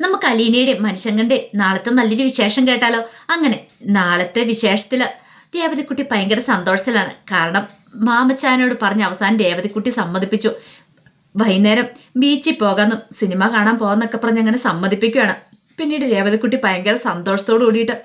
നമുക്ക് അലീനയുടെയും മനുഷ്യങ്ങളുടെയും നാളത്തെ നല്ലൊരു വിശേഷം കേട്ടാലോ? അങ്ങനെ നാളത്തെ വിശേഷത്തിൽ രേവതിക്കുട്ടി ഭയങ്കര സന്തോഷത്തിലാണ്. കാരണം മാമച്ചാനോട് പറഞ്ഞ് അവസാനം രേവതിക്കുട്ടി സമ്മതിപ്പിച്ചു. വൈകുന്നേരം ബീച്ചിൽ പോകാമെന്നും സിനിമ കാണാൻ പോകാമെന്നൊക്കെ പറഞ്ഞ് അങ്ങനെ സമ്മതിപ്പിക്കുകയാണ് പിന്നീട് രേവതിക്കുട്ടി ഭയങ്കര സന്തോഷത്തോട് കൂടിയിട്ട്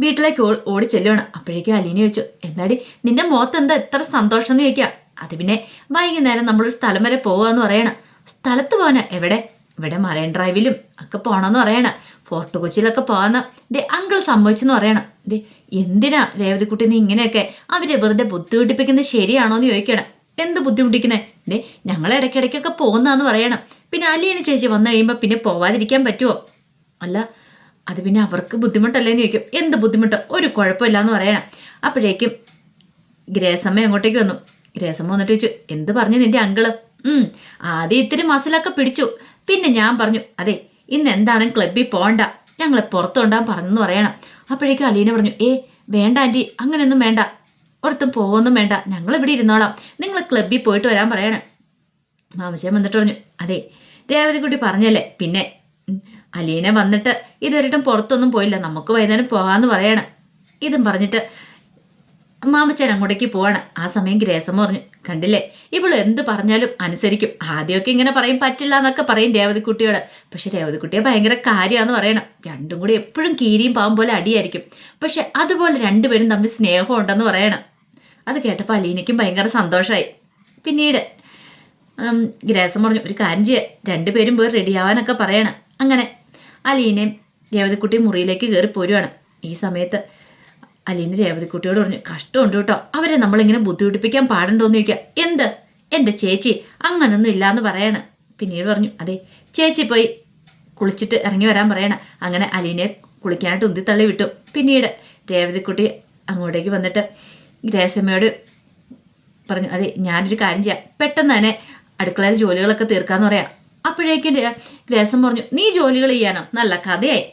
വീട്ടിലേക്ക് ഓടി ചെല്ലുവാണ്. അപ്പോഴേക്കും അലീന ചോദിച്ചു എന്താടി നിന്റെ മുഖത്ത് എന്താ എത്ര സന്തോഷം? എന്ന് ചോദിക്കാം അത് പിന്നെ വൈകുന്നേരം നമ്മളൊരു സ്ഥലം വരെ പോകുക എന്ന് പറയണം. സ്ഥലത്ത് പോകാനാ എവിടെ? ഇവിടെ മറൈൻ ഡ്രൈവിലും ഒക്കെ പോകണമെന്ന് പറയണം. ഫോർട്ട് കൊച്ചിയിലൊക്കെ പോകാന്ന് ദേ അങ്കിൾ സമ്മതിച്ചെന്ന് പറയണം. ദേ എന്തിനാ രേവതിക്കുട്ടി നീ ഇങ്ങനെയൊക്കെ? അവരെ വെറുതെ ബുദ്ധിമുട്ടിപ്പിക്കുന്നത് ശരിയാണോ എന്ന് ചോദിക്കണം എന്ത് ബുദ്ധിമുട്ടിക്കുന്നേ? ദേ ഞങ്ങൾ ഇടയ്ക്കിടയ്ക്കൊക്കെ പോകുന്നതെന്ന് പറയണം. പിന്നെ അലിയനെ ചേച്ചി വന്നു കഴിയുമ്പോൾ പിന്നെ പോവാതിരിക്കാൻ പറ്റുമോ അല്ല അത് പിന്നെ അവർക്ക് ബുദ്ധിമുട്ടല്ലേന്ന് ചോദിക്കും. എന്ത് ബുദ്ധിമുട്ട്? ഒരു കുഴപ്പമില്ലാന്ന് പറയണം. അപ്പോഴേക്കും ഗ്രേസമ്മ അങ്ങോട്ടേക്ക് വന്നു. ഗ്രേസമ്മ വന്നിട്ട് ചോദിച്ചു എന്ത് പറഞ്ഞു നിന്റെ അങ്കിൾ ആദ്യം ഇത്തിരി മസിലൊക്കെ പിടിച്ചു. പിന്നെ ഞാൻ പറഞ്ഞു അതെ ഇന്ന് എന്താണ് ക്ലബ്ബിൽ പോകണ്ട ഞങ്ങളെ പുറത്തു കൊണ്ടാൻ പറഞ്ഞെന്ന് പറയണം. അപ്പോഴേക്കും അലീന പറഞ്ഞു ഏ വേണ്ട ആന്റി അങ്ങനെയൊന്നും വേണ്ട. ഒരിടത്തും പോകുമൊന്നും വേണ്ട. ഞങ്ങൾ ഇവിടെ ഇരുന്നോളാം. നിങ്ങൾ ക്ലബ്ബിൽ പോയിട്ട് വരാൻ പറയണം. മാമച്ചൻ വന്നിട്ട് പറഞ്ഞു അതെ. രേവതിക്കുട്ടി പറഞ്ഞല്ലേ പിന്നെ ഉം, അലീന വന്നിട്ട് ഇതുവരെയിട്ടും പുറത്തൊന്നും പോയില്ല. നമുക്ക് വൈകുന്നേരം പോകാമെന്ന് പറയണം. ഇതും പറഞ്ഞിട്ട് മാമച്ചൻ അങ്ങോട്ടേക്ക് പോവാണ്. ആ സമയം ഗ്രേസം പറഞ്ഞു കണ്ടില്ലേ? ഇവൾ എന്ത് പറഞ്ഞാലും അനുസരിക്കും. ആദ്യമൊക്കെ ഇങ്ങനെ പറയും പറ്റില്ല എന്നൊക്കെ പറയും രേവതിക്കുട്ടിയോട്. പക്ഷെ രേവതിക്കുട്ടിയെ ഭയങ്കര കാര്യമാണെന്ന് പറയണം. രണ്ടും കൂടി എപ്പോഴും കീരിയും പാവം പോലെ അടിയായിരിക്കും. പക്ഷെ അതുപോലെ രണ്ടുപേരും തമ്മിൽ സ്നേഹം ഉണ്ടെന്ന് പറയണം. അത് കേട്ടപ്പോൾ അലീനയ്ക്കും ഭയങ്കര സന്തോഷമായി പിന്നീട് ഗ്രേസം പറഞ്ഞു ഒരു കാര്യം ചെയ്യുക രണ്ടുപേരും പോയി റെഡിയാവാനൊക്കെ പറയണം. അങ്ങനെ അലീനയും രേവതിക്കുട്ടിയും മുറിയിലേക്ക് കയറി പോരുവാണ് ഈ സമയത്ത് അലീന രേവതിക്കുട്ടിയോട് പറഞ്ഞു കഷ്ടമുണ്ട് കേട്ടോ. അവരെ നമ്മളിങ്ങനെ ബുദ്ധിമുട്ടിപ്പിക്കാൻ പാടുണ്ടോയെന്ന് ചോദിക്കുക എന്ത്? എന്റെ ചേച്ചി? അങ്ങനൊന്നും ഇല്ലാന്ന് പറയണം. പിന്നീട് പറഞ്ഞു അതെ ചേച്ചി പോയി കുളിച്ചിട്ട് ഇറങ്ങി വരാൻ പറയണം. അങ്ങനെ അലീനെ കുളിക്കാനായിട്ട് ഉന്തിത്തള്ളി വിട്ടു. പിന്നീട് രേവതിക്കുട്ടി അങ്ങോട്ടേക്ക് വന്നിട്ട് ഗ്രേസമ്മയോട് പറഞ്ഞു അതെ ഞാനൊരു കാര്യം ചെയ്യാം. പെട്ടെന്ന് തന്നെ അടുക്കളയിൽ ജോലികളൊക്കെ തീർക്കാന്ന് പറയാം. അപ്പോഴേക്കും ഗ്രേസം പറഞ്ഞു നീ ജോലികൾ ചെയ്യാനോ? നല്ല കഥയായി.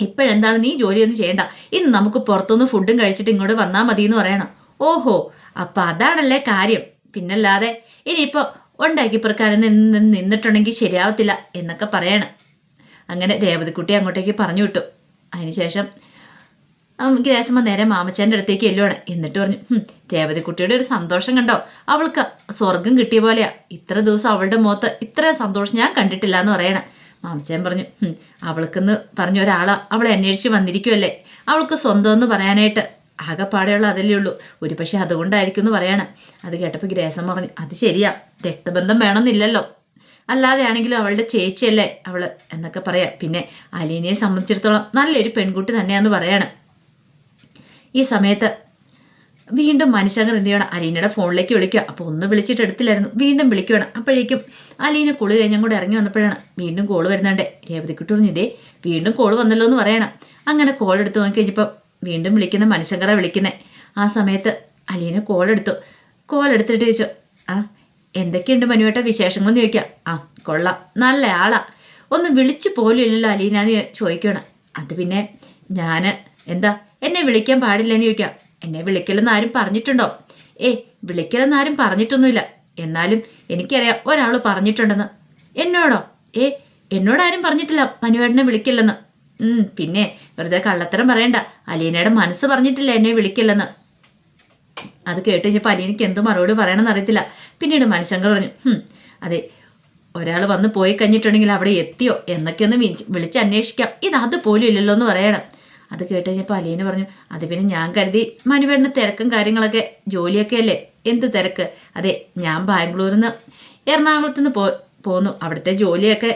ഇപ്പോഴെന്താണ് നീ ജോലിയൊന്നും ചെയ്യണ്ട. ഇന്ന് നമുക്ക് പുറത്തുനിന്ന് ഫുഡും കഴിച്ചിട്ട് ഇങ്ങോട്ട് വന്നാൽ മതി എന്ന് പറയണം. ഓഹോ അപ്പം അതാണല്ലേ കാര്യം. പിന്നല്ലാതെ ഇനിയിപ്പോൾ ഉണ്ടാക്കി പെറുക്കാനും നിന്ന് നിന്നിട്ടുണ്ടെങ്കിൽ ശരിയാവത്തില്ല എന്നൊക്കെ പറയണം. അങ്ങനെ രേവതിക്കുട്ടി അങ്ങോട്ടേക്ക് പറഞ്ഞു വിട്ടു. അതിനുശേഷം ഗ്രാസമ്മ നേരെ മാമച്ചേന്റെ അടുത്തേക്ക് എല്ലുവാണ് എന്നിട്ട് പറഞ്ഞു "ഹും, രേവതിക്കുട്ടിയുടെ ഒരു സന്തോഷം കണ്ടോ? അവൾക്ക് സ്വർഗം കിട്ടിയ പോലെയാ. ഇത്ര ദിവസം അവളുടെ മുഖത്ത് ഇത്ര സന്തോഷം ഞാൻ കണ്ടിട്ടില്ല എന്ന് പറയണം. മാമച്ചൻ പറഞ്ഞു "ഹും, അവൾക്കെന്ന് പറഞ്ഞ ഒരാളാ അവളെ അന്വേഷിച്ച് വന്നിരിക്കുമല്ലേ അവൾക്ക് സ്വന്തം എന്ന് പറയാനായിട്ട് ആകെപ്പാടെയുള്ള അതല്ലേ ഉള്ളൂ. ഒരു പക്ഷേ അതുകൊണ്ടായിരിക്കും എന്ന് പറയണം. അത് കേട്ടപ്പോൾ ഗ്രേസം പറഞ്ഞു അത് ശരിയാ രക്തബന്ധം വേണമെന്നില്ലല്ലോ. അല്ലാതെ ആണെങ്കിലും അവളുടെ ചേച്ചിയല്ലേ അവൾ എന്നൊക്കെ പറയാം. പിന്നെ അലീനയെ സംബന്ധിച്ചിടത്തോളം നല്ലൊരു പെൺകുട്ടി തന്നെയാന്ന് പറയണം. ഈ സമയത്ത് വീണ്ടും മനുഷ്യങ്ങൾ എന്ത് ചെയ്യണം? അലീനയുടെ ഫോണിലേക്ക് വിളിക്കുക. അപ്പോൾ ഒന്ന് വിളിച്ചിട്ട് എടുത്തില്ലായിരുന്നു. വീണ്ടും വിളിക്കുകയാണ് അപ്പോഴേക്കും അലീന കുളി കഴിഞ്ഞും കൂടെ ഇറങ്ങി വന്നപ്പോഴാണ് വീണ്ടും കോൾ വരുന്നുണ്ട് രേവതിക്കുട്ടി പറഞ്ഞു ഇതേ വീണ്ടും കോൾ വന്നല്ലോ എന്ന് പറയണം. അങ്ങനെ കോൾ എടുത്ത് നോക്കി കഴിഞ്ഞപ്പോൾ വീണ്ടും വിളിക്കുന്ന മനുഷ്യങ്കറെ വിളിക്കുന്നത് ആ സമയത്ത് അലീന കോൾ എടുത്തു. കോൾ എടുത്തിട്ട് ചോദിച്ചു ആ എന്തൊക്കെയുണ്ട് മനുവേട്ട വിശേഷങ്ങളെന്ന് ചോദിക്കുക. ആ കൊള്ളാം. നല്ല ആളാ. ഒന്ന് വിളിച്ചു പോലും ഇല്ലല്ലോ അലീന എന്ന് ചോദിക്കണം അത് പിന്നെ ഞാൻ എന്താ എന്നെ വിളിക്കാൻ പാടില്ലെന്ന് ചോദിക്കാം എന്നെ വിളിക്കലെന്ന് ആരും പറഞ്ഞിട്ടുണ്ടോ? ഏ വിളിക്കലെന്ന് ആരും പറഞ്ഞിട്ടൊന്നുമില്ല. എന്നാലും എനിക്കറിയാം ഒരാൾ പറഞ്ഞിട്ടുണ്ടെന്ന്. എന്നോടോ? ഏ എന്നോടാരും പറഞ്ഞിട്ടില്ല മനുവേട്ടനെ വിളിക്കില്ലെന്ന്. പിന്നെ വെറുതെ കള്ളത്തരം പറയണ്ട. അലീനയുടെ മനസ്സ് പറഞ്ഞിട്ടില്ല എന്നെ വിളിക്കില്ലെന്ന്. അത് കേട്ട് കഴിഞ്ഞപ്പോൾ അലീനയ്ക്ക് എന്ത് മറുപടി പറയണമെന്ന് അറിയത്തില്ല. പിന്നീട് മനുശങ്കർ പറഞ്ഞു അതെ ഒരാൾ വന്ന് പോയി കഴിഞ്ഞിട്ടുണ്ടെങ്കിൽ അവിടെ എത്തിയോ? എന്നൊക്കെ ഒന്ന് വിളിച്ച് അന്വേഷിക്കാം. ഇത് അതുപോലും ഇല്ലല്ലോ എന്ന് പറയണം. അത് കേട്ട് കഴിഞ്ഞപ്പോൾ അലീന പറഞ്ഞു അത് പിന്നെ ഞാൻ കരുതി മനുവേടിന് തിരക്കും കാര്യങ്ങളൊക്കെ ജോലിയൊക്കെ അല്ലേ? എന്ത് തിരക്ക്? അതെ ഞാൻ ബാംഗ്ലൂരിൽ നിന്ന് എറണാകുളത്ത് നിന്ന് പോ പോന്നു. അവിടുത്തെ ജോലിയൊക്കെ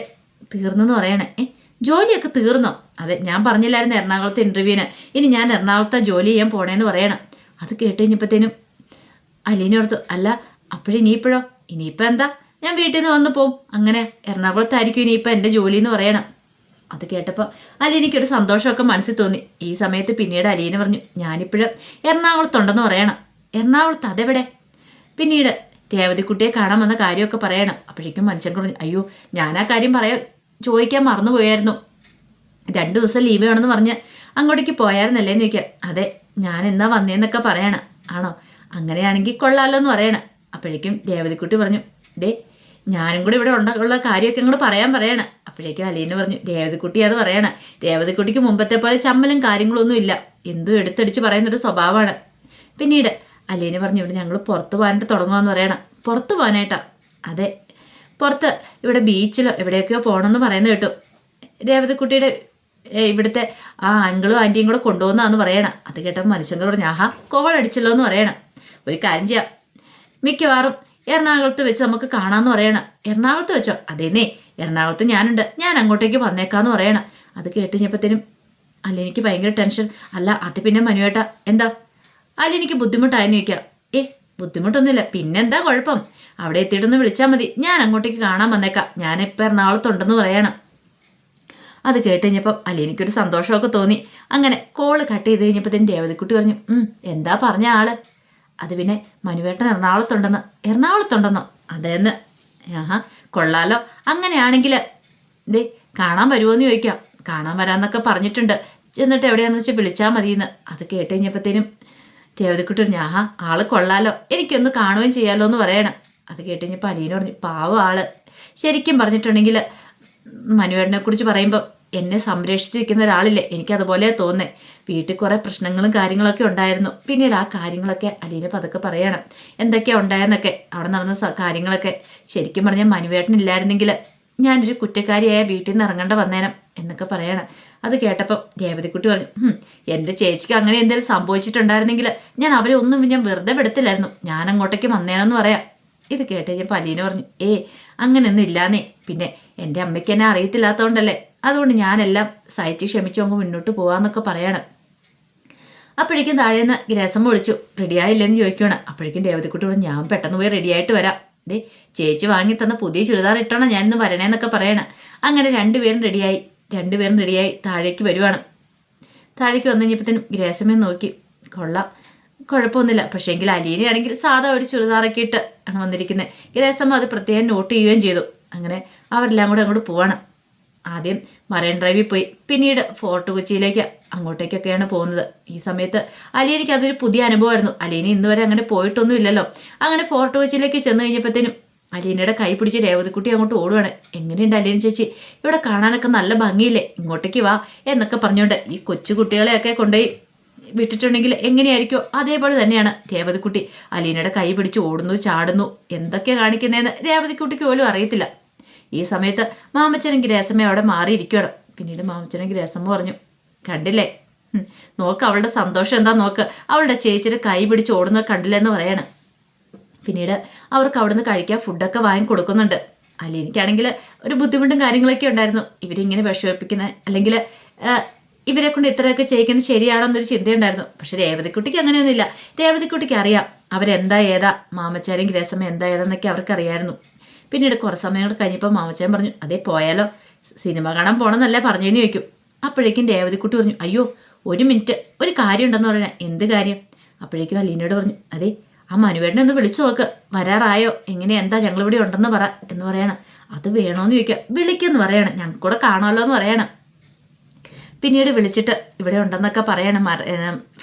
തീർന്നെന്ന് പറയണേ. ഏ ജോലിയൊക്കെ തീർന്നോ? അതെ ഞാൻ പറഞ്ഞില്ലായിരുന്നു എറണാകുളത്ത് ഇന്റർവ്യൂവിന് ഇനി ഞാൻ എറണാകുളത്തെ ജോലി ചെയ്യാൻ പോണേന്ന് പറയണം. അത് കേട്ട് കഴിഞ്ഞപ്പോഴത്തേനും അലീന ഓർത്തു അല്ല അപ്പോഴിനിയിപ്പോഴോ ഇനിയിപ്പോൾ എന്താ? ഞാൻ വീട്ടിൽ നിന്ന് വന്നു പോവും. അങ്ങനെ എറണാകുളത്തായിരിക്കും ഇനിയിപ്പോൾ എന്റെ ജോലി എന്ന് പറയണം. അത് കേട്ടപ്പോൾ അലീനയ്ക്കൊരു സന്തോഷമൊക്കെ മനസ്സിൽ തോന്നി. ഈ സമയത്ത് പിന്നീട് അലീന പറഞ്ഞു ഞാനിപ്പോഴും എറണാകുളത്തുണ്ടെന്ന് പറയണം. എറണാകുളത്ത് അതെവിടെ? പിന്നീട് രേവതിക്കുട്ടിയെ കാണാൻ വന്ന കാര്യമൊക്കെ പറയണം. അപ്പോഴേക്കും മനുഷ്യൻ പറഞ്ഞു അയ്യോ ഞാൻ ആ കാര്യം പറയാൻ ചോദിക്കാൻ മറന്നുപോയായിരുന്നു രണ്ടു ദിവസം ലീവ് വേണമെന്ന് പറഞ്ഞ് അങ്ങോട്ടേക്ക് പോയായിരുന്നല്ലേ എന്ന് ചോദിക്കാം അതെ ഞാൻ എന്നാ വന്നേന്നൊക്കെ പറയണം. ആണോ? അങ്ങനെയാണെങ്കിൽ കൊള്ളാമല്ലോ എന്ന് പറയണം. അപ്പോഴേക്കും രേവതിക്കുട്ടി പറഞ്ഞു ദേ ഞാനും കൂടി ഇവിടെ ഉള്ള കാര്യമൊക്കെ ഇങ്ങോട്ട് പറയാൻ പറയണം. അപ്പോഴേക്കും അലീന പറഞ്ഞു രേവതിക്കുട്ടി അത് പറയണം. രേവതിക്കുട്ടിക്ക് മുമ്പത്തെ പോലെ ചമ്മലും കാര്യങ്ങളൊന്നും ഇല്ല. എന്തും എടുത്തടിച്ച് പറയുന്നൊരു സ്വഭാവമാണ്. പിന്നീട് അലീന പറഞ്ഞു ഇവിടെ ഞങ്ങൾ പുറത്ത് പോകാനായിട്ട് തുടങ്ങുമെന്ന് പറയണം. പുറത്ത് പോകാനായിട്ടാ? അതെ. പുറത്ത് ഇവിടെ ബീച്ചിലോ എവിടെയൊക്കെയോ പോകണമെന്ന് പറയുന്നത് കേട്ടു. രേവതിക്കുട്ടിയുടെ ഇവിടുത്തെ ആ അങ്കിളും ആന്റിയും കൂടെ കൊണ്ടുപോകുന്നതാന്ന് പറയണം. അത് കേട്ടപ്പോൾ മനുഷ്യങ്കർ പറഞ്ഞു ആഹാ കോളടിച്ചല്ലോ എന്ന് പറയണം. ഒരു കാര്യം ചെയ്യാം. മിക്കവാറും എറണാകുളത്ത് വെച്ച് നമുക്ക് കാണാമെന്ന് പറയണം. എറണാകുളത്ത് വെച്ചോ? അതേന്നേ. എറണാകുളത്ത് ഞാനുണ്ട്. ഞാൻ അങ്ങോട്ടേക്ക് വന്നേക്കാന്ന് പറയണം. അത് കേട്ട് കഴിഞ്ഞപ്പോഴത്തേനും അല്ല എനിക്ക് ഭയങ്കര ടെൻഷൻ. അല്ല അത് പിന്നെ മനുവേട്ട. എന്താ? അല്ല എനിക്ക് ബുദ്ധിമുട്ടായെന്ന് ചോദിക്കാം. ഏ ബുദ്ധിമുട്ടൊന്നുമില്ല. പിന്നെന്താ കുഴപ്പം? അവിടെ എത്തിയിട്ടൊന്ന് വിളിച്ചാൽ മതി. ഞാൻ അങ്ങോട്ടേക്ക് കാണാൻ വന്നേക്കാം. ഞാനിപ്പോൾ എറണാകുളത്തുണ്ടെന്ന് പറയണം. അത് കേട്ട് കഴിഞ്ഞപ്പം അല്ല എനിക്കൊരു സന്തോഷമൊക്കെ തോന്നി. അങ്ങനെ കോൾ കട്ട് ചെയ്ത് കഴിഞ്ഞപ്പോഴത്തേനും രേവതിക്കുട്ടി പറഞ്ഞു "ഉം, എന്താ പറഞ്ഞ ആൾ? അത് പിന്നെ മനുവേട്ടൻ എറണാകുളത്തുണ്ടെന്ന്. എറണാകുളത്തുണ്ടെന്നോ? അതേന്ന്. ആഹാ. കൊള്ളാലോ. അങ്ങനെയാണെങ്കിൽ ദേ കാണാൻ വരുമോ എന്ന് ചോദിക്കാം. കാണാൻ വരാമെന്നൊക്കെ പറഞ്ഞിട്ടുണ്ട്. ചെന്നിട്ട് എവിടെയാണെന്ന് വെച്ചാൽ വിളിച്ചാൽ മതിയെന്ന്. അത് കേട്ട് കഴിഞ്ഞപ്പോഴത്തേനും രേവതിക്കുട്ടി പറഞ്ഞു ആഹാ ആൾ കൊള്ളാലോ. എനിക്കൊന്ന് കാണുകയും ചെയ്യാലോ എന്ന് പറയണം. അത് കേട്ട് കഴിഞ്ഞപ്പോൾ അലീന പറഞ്ഞു പാവം ആൾ. ശരിക്കും പറഞ്ഞിട്ടുണ്ടെങ്കിൽ മനുവേട്ടനെ കുറിച്ച് പറയുമ്പോൾ എന്നെ സംരക്ഷിച്ചിരിക്കുന്ന ഒരാളില്ലേ? എനിക്കതുപോലെ തോന്നേ. വീട്ടിൽ കുറേ പ്രശ്നങ്ങളും കാര്യങ്ങളൊക്കെ ഉണ്ടായിരുന്നു. പിന്നീട് ആ കാര്യങ്ങളൊക്കെ അലീന പതുക്കെ പറയണം. എന്തൊക്കെയാ ഉണ്ടായെന്നൊക്കെ അവിടെ നടന്ന കാര്യങ്ങളൊക്കെ. ശരിക്കും പറഞ്ഞാൽ മനുവേട്ടൻ ഇല്ലായിരുന്നെങ്കിൽ ഞാനൊരു കുറ്റക്കാരിയായ വീട്ടിൽ നിന്ന് ഇറങ്ങേണ്ട വന്നേനം എന്നൊക്കെ പറയണം. അത് കേട്ടപ്പം രേവതിക്കുട്ടി പറഞ്ഞു "ഹും, എന്റെ ചേച്ചിക്ക് അങ്ങനെ എന്തെങ്കിലും സംഭവിച്ചിട്ടുണ്ടായിരുന്നെങ്കിൽ ഞാൻ അവരെ ഒന്നും ഞാൻ വെറുതെ വിടത്തില്ലായിരുന്നു. ഞാൻ അങ്ങോട്ടേക്ക് വന്നേനെന്ന് പറയാം. ഇത് കേട്ട് കഴിഞ്ഞപ്പോൾ അലീന പറഞ്ഞു ഏ അങ്ങനെയൊന്നും ഇല്ലാന്നേ. പിന്നെ എന്റെ അമ്മയ്ക്ക് എന്നെ അറിയത്തില്ലാത്തതുകൊണ്ടല്ലേ? അതുകൊണ്ട് ഞാനെല്ലാം സഹിച്ച് ക്ഷമിച്ചു അങ്ങ് മുന്നോട്ട് പോകാമെന്നൊക്കെ പറയണം. അപ്പോഴേക്കും താഴേന്ന് രസം വിളിച്ചു റെഡിയായില്ലെന്ന് ചോദിക്കണം അപ്പോഴേക്കും രേവതിക്കുട്ടി ഞാൻ പെട്ടെന്ന് പോയി റെഡിയായിട്ട് വരാം. ദേ ചേച്ചി വാങ്ങി തന്ന പുതിയ ചുരിദാർ ഇട്ടണം ഞാനിന്ന് വരണേന്നൊക്കെ പറയണം. അങ്ങനെ രണ്ടുപേരും റെഡിയായി രണ്ടുപേരും റെഡിയായി താഴേക്ക് വരുവാണ്. താഴേക്ക് വന്നു കഴിഞ്ഞപ്പോഴത്തേനും ഗ്രേസമേ നോക്കി കൊള്ളാം കുഴപ്പമൊന്നുമില്ല. പക്ഷേ എങ്കിൽ അലീനയാണെങ്കിൽ സാധാ ഒരു ചുരിദാറൊക്കെ ഇട്ട് ആണ് വന്നിരിക്കുന്നത് ഗ്രേസമ്മ അത് പ്രത്യേകം നോട്ട് ചെയ്യുകയും ചെയ്തു. അങ്ങനെ അവരെല്ലാം കൂടെ അങ്ങോട്ട് പോവാണ്. ആദ്യം മറൈൻ ഡ്രൈവിൽ പോയി. പിന്നീട് ഫോർട്ട് കൊച്ചിയിലേക്ക് അങ്ങോട്ടേക്കൊക്കെയാണ് പോകുന്നത്. ഈ സമയത്ത് അലീനയ്ക്ക് അതൊരു പുതിയ അനുഭവമായിരുന്നു. അലീന ഇന്ന് വരെ അങ്ങനെ പോയിട്ടൊന്നും ഇല്ലല്ലോ അങ്ങനെ ഫോർട്ട് കൊച്ചിയിലേക്ക് ചെന്ന് കഴിഞ്ഞപ്പോഴത്തേനും അലീനയുടെ കൈ പിടിച്ച് രേവതിക്കുട്ടി അങ്ങോട്ട് ഓടുവാണ്. എങ്ങനെയുണ്ട് അലീന ചേച്ചി? ഇവിടെ കാണാനൊക്കെ നല്ല ഭംഗിയില്ലേ? ഇങ്ങോട്ടേക്ക് വാ എന്നൊക്കെ പറഞ്ഞുകൊണ്ട് ഈ കൊച്ചു കുട്ടികളെയൊക്കെ കൊണ്ടുപോയി വിട്ടിട്ടുണ്ടെങ്കിൽ എങ്ങനെയായിരിക്കും അതേപോലെ തന്നെയാണ് രേവതിക്കുട്ടി. അലീനയുടെ കൈ പിടിച്ച് ഓടുന്നു ചാടുന്നു എന്തൊക്കെ കാണിക്കുന്നതെന്ന് രേവതിക്കുട്ടിക്ക് പോലും അറിയത്തില്ല. ഈ സമയത്ത് മാമച്ചനും ഗ്രേസമ്മ അവിടെ മാറിയിരിക്കണം പിന്നീട് മാമച്ചനും ഗ്രേസമ്മ പറഞ്ഞു കണ്ടില്ലേ? നോക്ക് അവളുടെ സന്തോഷം എന്താ നോക്ക്? അവളുടെ ചേച്ചിയുടെ കൈ പിടിച്ച് ഓടുന്നത് കണ്ടില്ല എന്ന് പറയണം. പിന്നീട് അവർക്ക് അവിടുന്ന് കഴിക്കാൻ ഫുഡൊക്കെ വാങ്ങി കൊടുക്കുന്നുണ്ട്. അലീനിക്കാണെങ്കിൽ ഒരു ബുദ്ധിമുട്ടും കാര്യങ്ങളൊക്കെ ഉണ്ടായിരുന്നു. ഇവരിങ്ങനെ വിഷമിപ്പിക്കുന്ന അല്ലെങ്കിൽ ഇവരെ കൊണ്ട് ഇത്രയൊക്കെ ചെയ്യിക്കുന്നത് ശരിയാണോ എന്നൊരു ചിന്തയുണ്ടായിരുന്നു. പക്ഷെ രേവതിക്കുട്ടിക്ക് അങ്ങനെയൊന്നുമില്ല. രേവതിക്കുട്ടിക്ക് അറിയാം. അവരെന്താ ഏതാ? മാമച്ചാരും ഗ്രേസമ്മ എന്താ ഏതാന്നൊക്കെ അവർക്ക് അറിയായിരുന്നു പിന്നീട് കുറച്ച് സമയം കൂടെ കഴിഞ്ഞപ്പോൾ മാമച്ചാൻ പറഞ്ഞു അതേ പോയാലോ സിനിമ കാണാൻ പോകണമെന്നല്ലേ പറഞ്ഞേന്ന് ചോദിക്കും. അപ്പോഴേക്കും രേവതിക്കുട്ടി പറഞ്ഞു അയ്യോ ഒരു മിനിറ്റ് ഒരു കാര്യം ഉണ്ടെന്ന് പറയണേ എന്ത് കാര്യം? അപ്പോഴേക്കും അലീനയോട് പറഞ്ഞു അതെ ആ മനുവേട്ടനെ ഒന്ന് വിളിച്ചു നോക്ക് വരാറായോ എങ്ങനെ എന്താ ഞങ്ങളിവിടെ ഉണ്ടെന്ന് പറ എന്ന് പറയണം. അത് വേണോന്ന് ചോദിക്കുക വിളിക്കെന്ന് പറയണം ഞങ്ങൾക്ക് കൂടെ കാണുമല്ലോ എന്ന് പറയണം. പിന്നീട് വിളിച്ചിട്ട് ഇവിടെ ഉണ്ടെന്നൊക്കെ പറയണം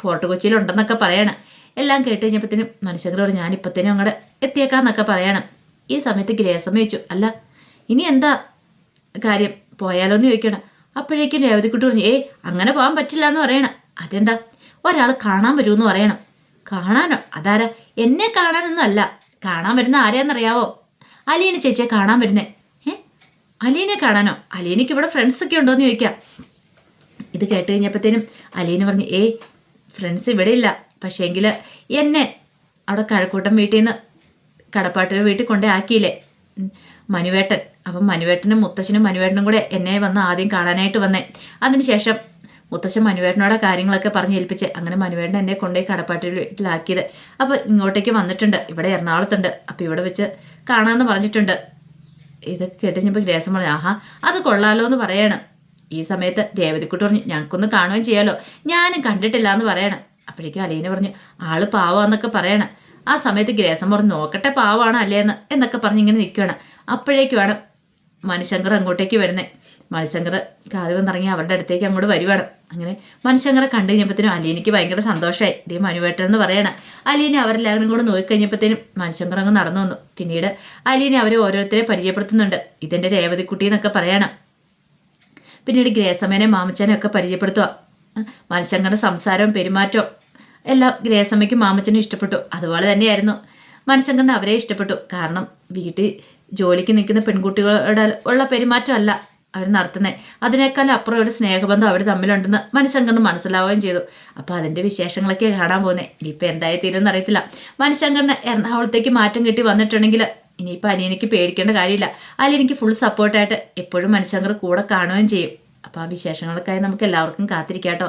ഫോർട്ട് കൊച്ചിയിൽ ഉണ്ടെന്നൊക്കെ പറയണം. എല്ലാം കേട്ട് കഴിഞ്ഞപ്പോഴത്തേനും മനുഷ്യങ്ങളോട് ഞാൻ ഇപ്പത്തേനും അങ്ങോട്ട് എത്തിയേക്കാന്നൊക്കെ പറയണം. ഈ സമയത്ത് ഗ്രേസം ചോദിച്ചു അല്ല ഇനി എന്താ കാര്യം? പോയാലോ എന്ന് ചോദിക്കണം അപ്പോഴേക്കും രേവതിക്കുട്ടി പറഞ്ഞു ഏയ് അങ്ങനെ പോകാൻ പറ്റില്ല എന്ന് പറയണം. അതെന്താ? ഒരാൾ കാണാൻ വരുമെന്ന് പറയണം. കാണാനോ? അതാരാ? എന്നെ കാണാനൊന്നും അല്ല. കാണാൻ വരുന്ന ആരെയാണെന്നറിയാവോ? അലീന ചേച്ചിയെ കാണാൻ വരുന്നേ. ഏ? അലീനെ കാണാനോ? അലീനയ്ക്ക് ഇവിടെ ഫ്രണ്ട്സൊക്കെ ഉണ്ടോ എന്ന് ചോദിക്കാം. ഇത് കേട്ട് കഴിഞ്ഞപ്പോഴത്തേനും അലീന പറഞ്ഞു ഏയ് ഫ്രണ്ട്സ് ഇവിടെ ഇല്ല. പക്ഷേങ്കിൽ എന്നെ അവിടെ കഴക്കൂട്ടം വീട്ടിൽ നിന്ന് കടപ്പാട്ടിയുടെ വീട്ടിൽ കൊണ്ടേ ആക്കിയില്ലേ മനുവേട്ടൻ. അപ്പം മനുവേട്ടനും മുത്തശ്ശനും മനുവേട്ടനും കൂടെ എന്നെ വന്ന് ആദ്യം കാണാനായിട്ട് വന്നേ. അതിനുശേഷം മുത്തശ്ശൻ മനുവേട്ടനോടെ കാര്യങ്ങളൊക്കെ പറഞ്ഞ് ഏൽപ്പിച്ച്. അങ്ങനെ മനുവേട്ടൻ എന്നെ കൊണ്ടുപോയി കടപ്പാട്ടിൽ വീട്ടിലാക്കിയത്. അപ്പോൾ ഇങ്ങോട്ടേക്ക് വന്നിട്ടുണ്ട്. ഇവിടെ എറണാകുളത്തുണ്ട്. അപ്പോൾ ഇവിടെ വെച്ച് കാണാമെന്ന് പറഞ്ഞിട്ടുണ്ട്. ഇത് കേട്ടുകഴിഞ്ഞപ്പോൾ ഗ്രേസം പറഞ്ഞു ആഹാ അത് കൊള്ളാലോ എന്ന് പറയണം. ഈ സമയത്ത് രേവതിക്കുട്ടി പറഞ്ഞു ഞങ്ങൾക്കൊന്ന് കാണുകയും ചെയ്യാലോ. ഞാനും കണ്ടിട്ടില്ല എന്ന് പറയണം. അപ്പോഴേക്കും അലീന പറഞ്ഞു ആൾ പാവാന്നൊക്കെ പറയണം. ആ സമയത്ത് ഗ്രേസം പറഞ്ഞു നോക്കട്ടെ പാവാണ് അല്ലേന്ന് എന്നൊക്കെ പറഞ്ഞ് ഇങ്ങനെ നിൽക്കുകയാണ് അപ്പോഴേക്കുമാണ് മനുശങ്കർ അങ്ങോട്ടേക്ക് വരുന്നത് മനുശങ്കർ കാൽ വന്നിറങ്ങി അവരുടെ അടുത്തേക്ക് അങ്ങോട്ട് വരുവാണ്. അങ്ങനെ മനുശങ്കറെ കണ്ടു കഴിഞ്ഞപ്പോഴത്തേനും അലീനയ്ക്ക് ഭയങ്കര സന്തോഷമായി ഇതേ മനുവേട്ടൻ എന്ന് പറയണം. അലീന അവരെല്ലാവരും കൂടെ നോക്കിക്കഴിഞ്ഞപ്പോഴത്തേനും മനുശങ്കർ അങ്ങ് നടന്നു വന്നു. പിന്നീട് അലീനെ അവരെ ഓരോരുത്തരെ പരിചയപ്പെടുത്തുന്നുണ്ട്. ഇതെന്റെ രേവതിക്കുട്ടി എന്നൊക്കെ പറയണം. പിന്നീട് ഗ്രേസമ്മേനെ മാമച്ചനെ ഒക്കെ പരിചയപ്പെടുത്തുക മനുശങ്കറിന്റെ സംസാരവും പെരുമാറ്റവും എല്ലാം ഗ്രേസമ്മയ്ക്കും മാമച്ചനും ഇഷ്ടപ്പെട്ടു. അതുപോലെ തന്നെയായിരുന്നു. മനുഷ്യങ്കറിന് അവരെ ഇഷ്ടപ്പെട്ടു. കാരണം വീട്ടിൽ ജോലിക്ക് നിൽക്കുന്ന പെൺകുട്ടികളുടെ ഉള്ള പെരുമാറ്റമല്ല അവർ നടത്തുന്നത് അതിനേക്കാൾ അപ്പുറം ഒരു സ്നേഹബന്ധം അവർ തമ്മിലുണ്ടെന്ന് മനുശങ്കറിന് മനസ്സിലാവുകയും ചെയ്തു. അപ്പോൾ അതിന്റെ വിശേഷങ്ങളൊക്കെ കാണാൻ പോകുന്നത് ഇനിയിപ്പോൾ എന്തായി തീരുമെന്ന് അറിയത്തില്ല. മനുശങ്കറിന് എറണാകുളത്തേക്ക് മാറ്റം കിട്ടി വന്നിട്ടുണ്ടെങ്കിൽ ഇനിയിപ്പോൾ അനിയനിക്ക് പേടിക്കേണ്ട കാര്യമില്ല. അതിൽ എനിക്ക് ഫുൾ സപ്പോർട്ടായിട്ട് എപ്പോഴും മനുശങ്കർ കൂടെ കാണുകയും ചെയ്യും. അപ്പോൾ ആ വിശേഷങ്ങൾക്കായി നമുക്ക് എല്ലാവർക്കും കാത്തിരിക്കാം കേട്ടോ.